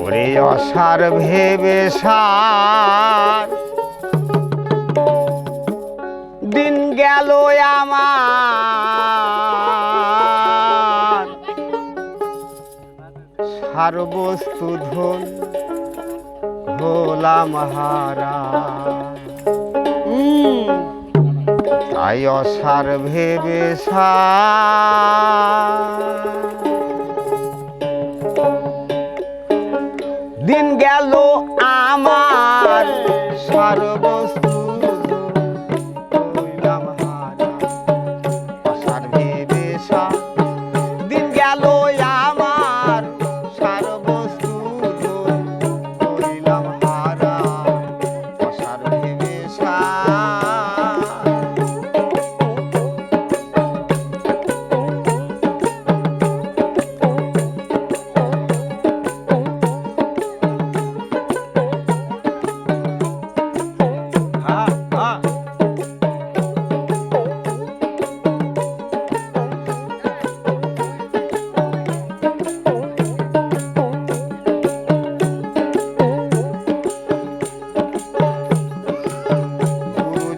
ওরে অসার ভেবে সার। দিন গেল আমার। সার বস্তু ধন ভোলা মহারা তাই অসার ভেবে সার। দিন গেল আমার সর্বস্ত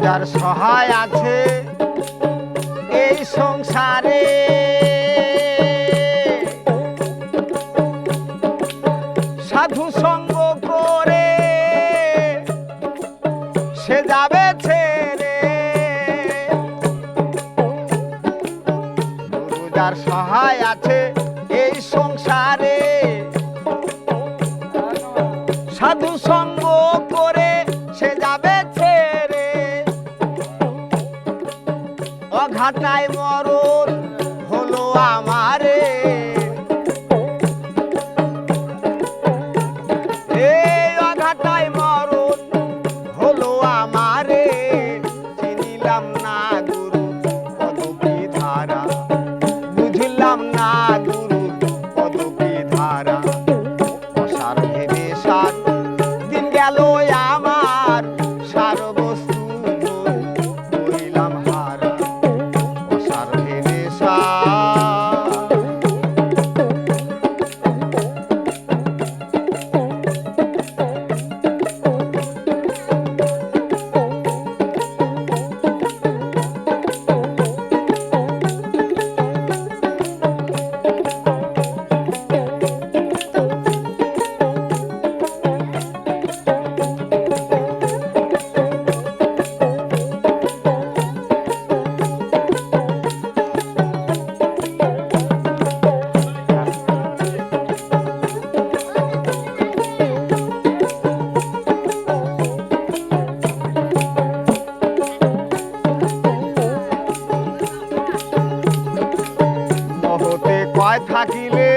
যার সহায় আছে এই সংসারে। সাধু সঙ্গ করে সে যাবে ছেড়ে। গুরু যার সহায় আছে এই সংসারে। সাধু সঙ্গ ঘাটায় মরণ হলো আমার থাকিলে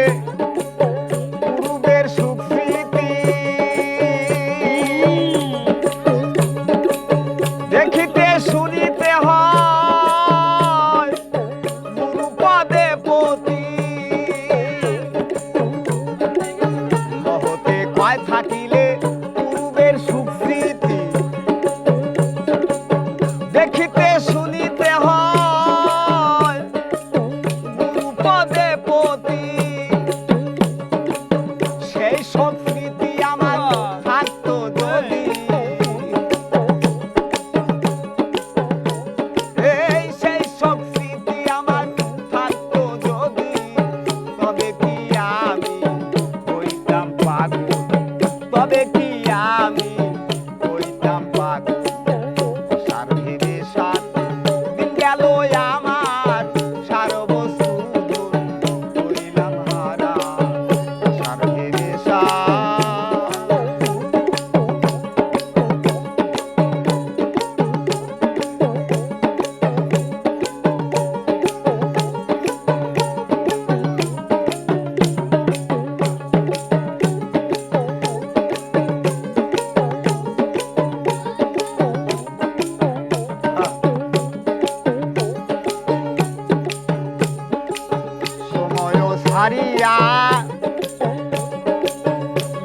হইয়া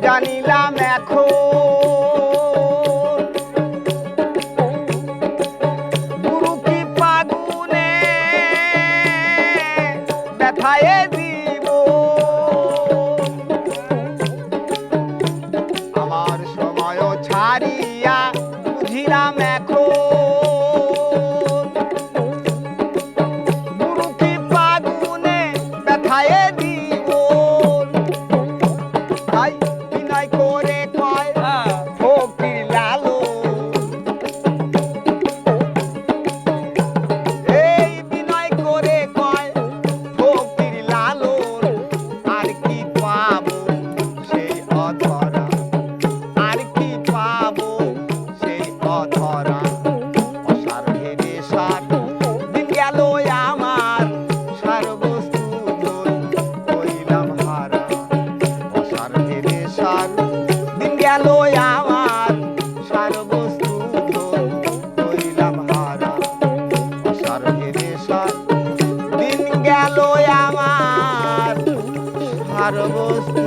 জানিলাম এখন। গুরু কি পাগুনে ব্যথায় আধার